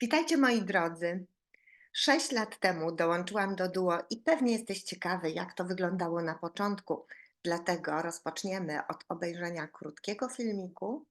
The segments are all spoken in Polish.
Witajcie moi drodzy. Sześć lat temu dołączyłam do Duo i pewnie jesteś ciekawy, jak to wyglądało na początku. Dlatego rozpoczniemy od obejrzenia krótkiego filmiku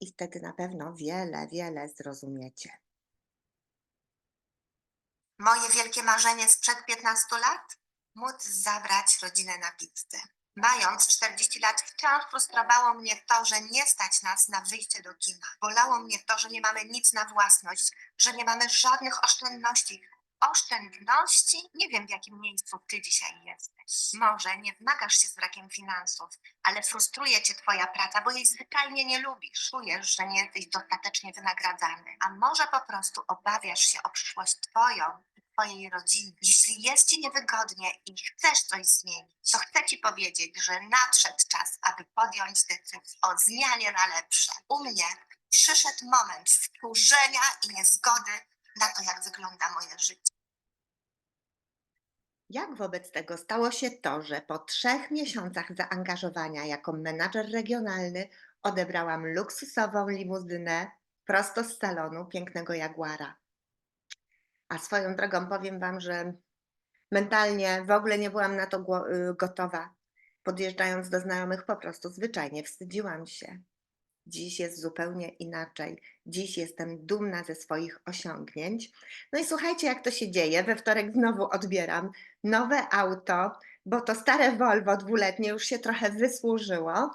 i wtedy na pewno wiele, wiele zrozumiecie. Moje wielkie marzenie sprzed 15 lat? Móc zabrać rodzinę na pizzę. Mając 40 lat, wciąż frustrowało mnie to, że nie stać nas na wyjście do kina. Bolało mnie to, że nie mamy nic na własność, że nie mamy żadnych oszczędności. Oszczędności? Nie wiem, w jakim miejscu ty dzisiaj jesteś. Może nie zmagasz się z brakiem finansów, ale frustruje cię twoja praca, bo jej zwyczajnie nie lubisz. Czujesz, że nie jesteś dostatecznie wynagradzany. A może po prostu obawiasz się o przyszłość twoją twojej rodziny. Jeśli jest ci niewygodnie i chcesz coś zmienić, to chcę ci powiedzieć, że nadszedł czas, aby podjąć decyzję o zmianie na lepsze. U mnie przyszedł moment wkurzenia i niezgody na to, jak wygląda moje życie. Jak wobec tego stało się to, że po trzech miesiącach zaangażowania jako menadżer regionalny odebrałam luksusową limuzynę prosto z salonu pięknego Jaguara? A swoją drogą powiem Wam, że mentalnie w ogóle nie byłam na to y, gotowa. Podjeżdżając do znajomych, po prostu zwyczajnie wstydziłam się. Dziś jest zupełnie inaczej. Dziś jestem dumna ze swoich osiągnięć. No i słuchajcie, jak to się dzieje. We wtorek znowu odbieram nowe auto, bo to stare Volvo dwuletnie już się trochę wysłużyło,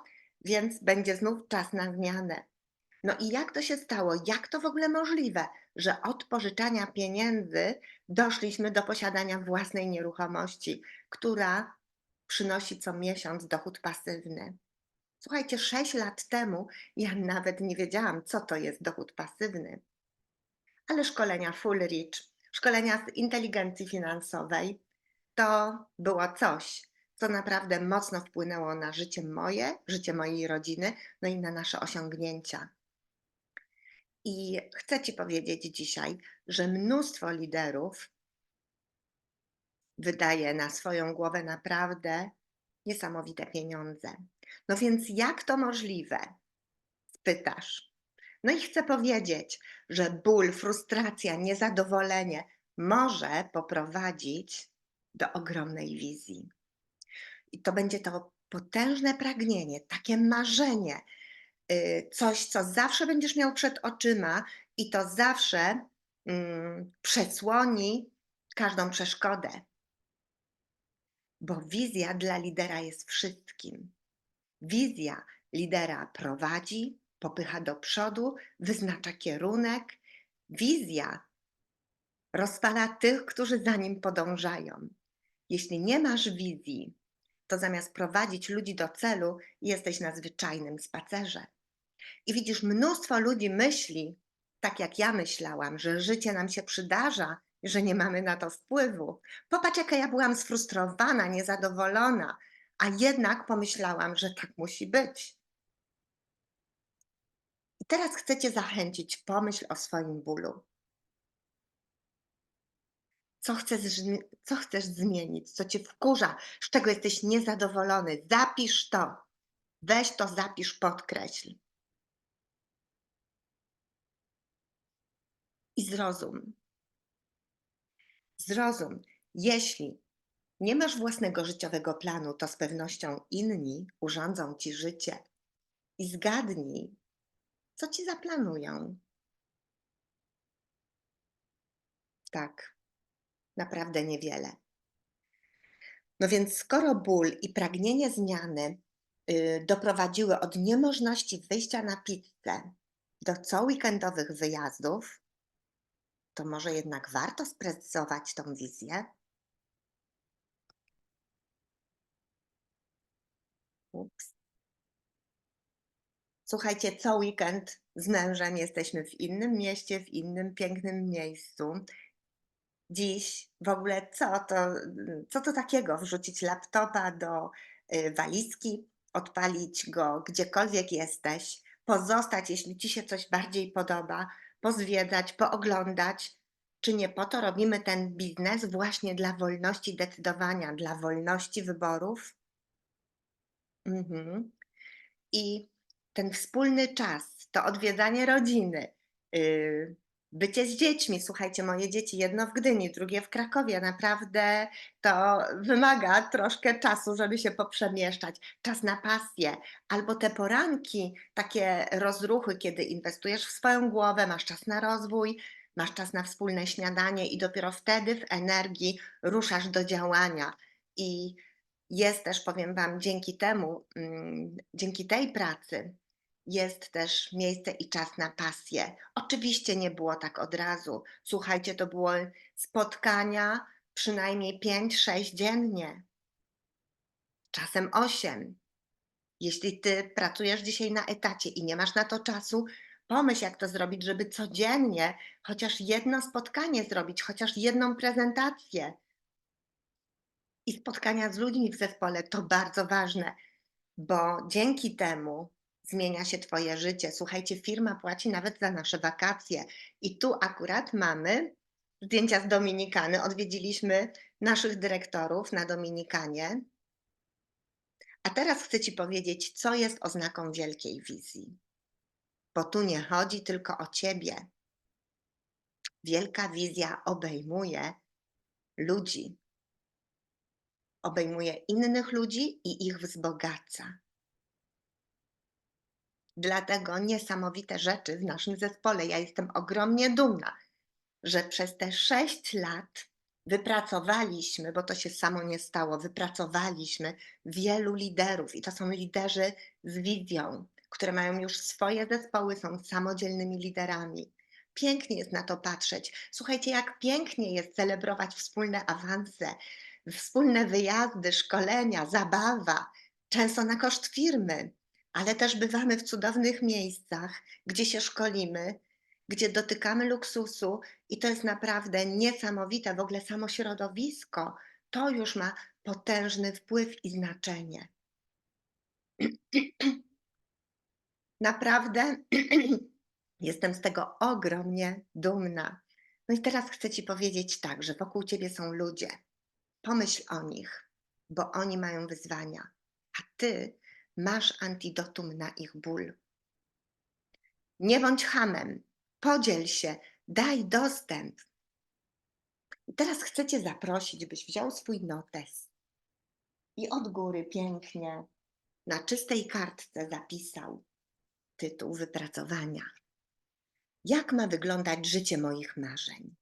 więc będzie znów czas na zmianę. No i jak to się stało? Jak to w ogóle możliwe, że od pożyczania pieniędzy doszliśmy do posiadania własnej nieruchomości, która przynosi co miesiąc dochód pasywny? Słuchajcie, 6 lat temu ja nawet nie wiedziałam, co to jest dochód pasywny. Ale szkolenia Full Rich, szkolenia z inteligencji finansowej, to było coś, co naprawdę mocno wpłynęło na życie moje, życie mojej rodziny, no i na nasze osiągnięcia. I chcę Ci powiedzieć dzisiaj, że mnóstwo liderów wydaje na swoją głowę naprawdę niesamowite pieniądze. No więc jak to możliwe? Spytasz. No i chcę powiedzieć, że ból, frustracja, niezadowolenie może poprowadzić do ogromnej wizji. I to będzie to potężne pragnienie, takie marzenie, coś, co zawsze będziesz miał przed oczyma i to zawsze mm, przesłoni każdą przeszkodę. Bo wizja dla lidera jest wszystkim. Wizja lidera prowadzi, popycha do przodu, wyznacza kierunek. Wizja rozpala tych, którzy za nim podążają. Jeśli nie masz wizji, to zamiast prowadzić ludzi do celu, jesteś na zwyczajnym spacerze. I widzisz, mnóstwo ludzi myśli, tak jak ja myślałam, że życie nam się przydarza, że nie mamy na to wpływu. Popatrz, jaka ja byłam sfrustrowana, niezadowolona, a jednak pomyślałam, że tak musi być. I teraz chcę Cię zachęcić, pomyśl o swoim bólu. Co chcesz, co chcesz zmienić, co Cię wkurza, z czego jesteś niezadowolony. Zapisz to. Weź to, zapisz, podkreśl. I zrozum. Zrozum, jeśli nie masz własnego życiowego planu, to z pewnością inni urządzą ci życie. I zgadnij, co ci zaplanują. Tak, naprawdę niewiele. No więc, skoro ból i pragnienie zmiany y, doprowadziły od niemożności wyjścia na pizzę do co weekendowych wyjazdów, to może jednak warto sprecyzować tą wizję? Ups. Słuchajcie, co weekend z mężem jesteśmy w innym mieście, w innym pięknym miejscu. Dziś w ogóle co to, co to takiego wrzucić laptopa do y, walizki, odpalić go gdziekolwiek jesteś, pozostać, jeśli ci się coś bardziej podoba, pozwiedzać, pooglądać. Czy nie po to robimy ten biznes właśnie dla wolności decydowania, dla wolności wyborów? Mhm. I ten wspólny czas, to odwiedzanie rodziny, yy, bycie z dziećmi. Słuchajcie, moje dzieci, jedno w Gdyni, drugie w Krakowie. Naprawdę to wymaga troszkę czasu, żeby się poprzemieszczać. Czas na pasję, albo te poranki, takie rozruchy, kiedy inwestujesz w swoją głowę, masz czas na rozwój, masz czas na wspólne śniadanie i dopiero wtedy w energii ruszasz do działania. I jest też, powiem Wam, dzięki temu, mm, dzięki tej pracy, jest też miejsce i czas na pasję. Oczywiście nie było tak od razu. Słuchajcie, to było spotkania przynajmniej 5-6 dziennie, czasem 8. Jeśli ty pracujesz dzisiaj na etacie i nie masz na to czasu, pomyśl, jak to zrobić, żeby codziennie chociaż jedno spotkanie zrobić, chociaż jedną prezentację. I spotkania z ludźmi w zespole to bardzo ważne, bo dzięki temu zmienia się Twoje życie. Słuchajcie, firma płaci nawet za nasze wakacje. I tu akurat mamy zdjęcia z Dominikany. Odwiedziliśmy naszych dyrektorów na Dominikanie. A teraz chcę Ci powiedzieć, co jest oznaką wielkiej wizji. Bo tu nie chodzi tylko o Ciebie. Wielka wizja obejmuje ludzi. Obejmuje innych ludzi i ich wzbogaca. Dlatego niesamowite rzeczy w naszym zespole. Ja jestem ogromnie dumna, że przez te sześć lat wypracowaliśmy, bo to się samo nie stało, wypracowaliśmy wielu liderów i to są liderzy z wizją, które mają już swoje zespoły, są samodzielnymi liderami. Pięknie jest na to patrzeć. Słuchajcie, jak pięknie jest celebrować wspólne awanse, wspólne wyjazdy, szkolenia, zabawa, często na koszt firmy, ale też bywamy w cudownych miejscach, gdzie się szkolimy, gdzie dotykamy luksusu i to jest naprawdę niesamowite. W ogóle samo środowisko to już ma potężny wpływ i znaczenie. Naprawdę jestem z tego ogromnie dumna. No i teraz chcę Ci powiedzieć tak, że wokół Ciebie są ludzie. Pomyśl o nich, bo oni mają wyzwania, a Ty masz antidotum na ich ból. Nie bądź hamem, podziel się, daj dostęp. I teraz chcę Cię zaprosić, byś wziął swój notes i od góry pięknie na czystej kartce zapisał tytuł wypracowania. Jak ma wyglądać życie moich marzeń?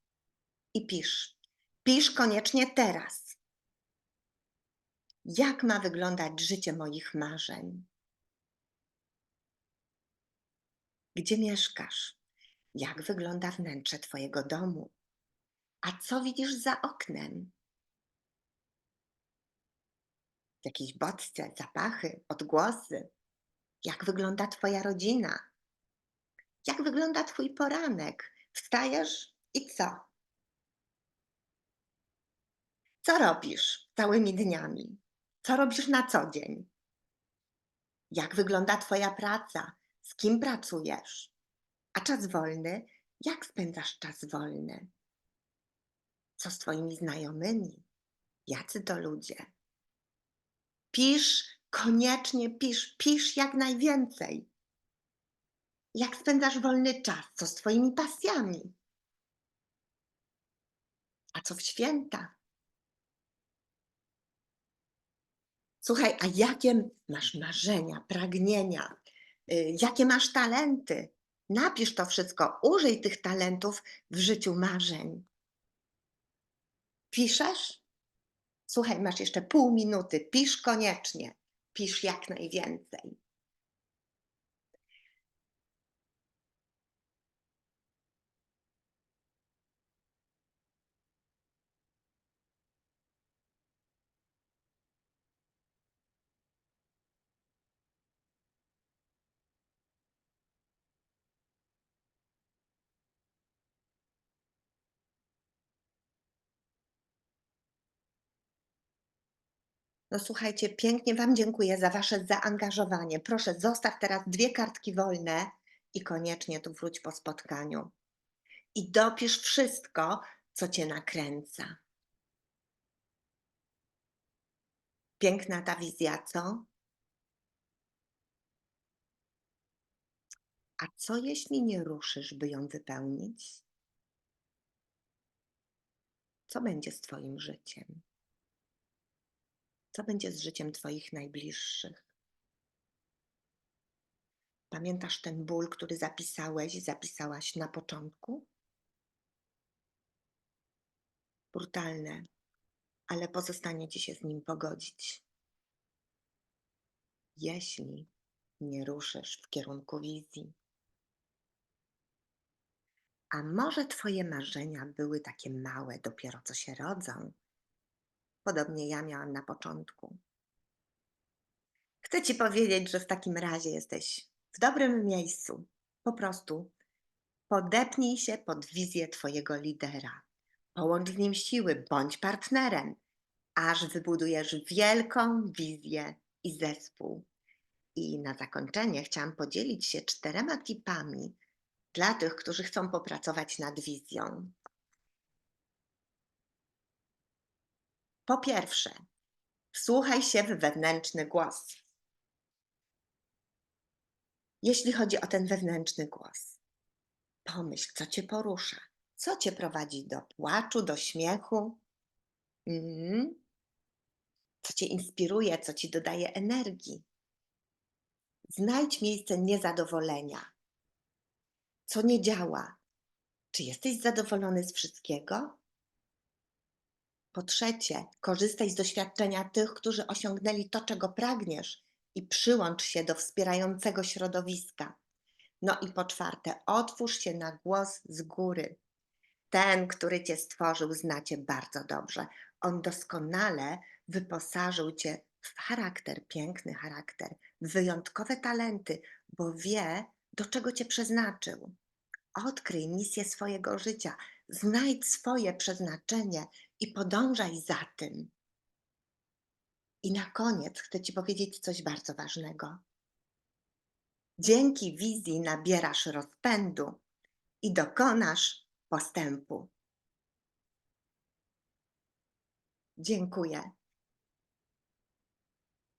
I pisz. Pisz koniecznie teraz. Jak ma wyglądać życie moich marzeń? Gdzie mieszkasz? Jak wygląda wnętrze Twojego domu? A co widzisz za oknem? Jakieś bodźce, zapachy, odgłosy? Jak wygląda Twoja rodzina? Jak wygląda Twój poranek? Wstajesz i co? Co robisz całymi dniami? Co robisz na co dzień? Jak wygląda Twoja praca? Z kim pracujesz? A czas wolny? Jak spędzasz czas wolny? Co z Twoimi znajomymi? Jacy to ludzie? Pisz, koniecznie pisz, pisz jak najwięcej. Jak spędzasz wolny czas? Co z Twoimi pasjami? A co w święta? Słuchaj, a jakie masz marzenia, pragnienia? Y, Jakie masz talenty? Napisz to wszystko, użyj tych talentów w życiu marzeń. Piszesz? Słuchaj, masz jeszcze pół minuty, pisz koniecznie, pisz jak najwięcej. No słuchajcie, pięknie Wam dziękuję za Wasze zaangażowanie. Proszę, zostaw teraz dwie kartki wolne i koniecznie tu wróć po spotkaniu. I dopisz wszystko, co Cię nakręca. Piękna ta wizja, co? A co jeśli nie ruszysz, by ją wypełnić? Co będzie z Twoim życiem? Co będzie z życiem Twoich najbliższych? Pamiętasz ten ból, który zapisałeś, zapisałaś na początku? Brutalne, ale pozostanie ci się z nim pogodzić. Jeśli nie ruszysz w kierunku wizji. A może Twoje marzenia były takie małe, dopiero co się rodzą? Podobnie ja miałam na początku. Chcę Ci powiedzieć, że w takim razie jesteś w dobrym miejscu. Po prostu podepnij się pod wizję Twojego lidera. Połącz z nim siły, bądź partnerem, aż wybudujesz wielką wizję i zespół. I na zakończenie chciałam podzielić się czterema tipami dla tych, którzy chcą popracować nad wizją. Po pierwsze, wsłuchaj się w wewnętrzny głos. Jeśli chodzi o ten wewnętrzny głos, pomyśl, co cię porusza, co cię prowadzi do płaczu, do śmiechu, mm, co cię inspiruje, co ci dodaje energii. Znajdź miejsce niezadowolenia. Co nie działa? Czy jesteś zadowolony z wszystkiego? Po trzecie, korzystaj z doświadczenia tych, którzy osiągnęli to, czego pragniesz i przyłącz się do wspierającego środowiska. No i po czwarte, otwórz się na głos z góry. Ten, który cię stworzył, znacie bardzo dobrze. On doskonale wyposażył cię w charakter, piękny charakter, wyjątkowe talenty, bo wie, do czego cię przeznaczył. Odkryj misję swojego życia, znajdź swoje przeznaczenie i podążaj za tym. I na koniec chcę Ci powiedzieć coś bardzo ważnego. Dzięki wizji nabierasz rozpędu i dokonasz postępu. Dziękuję.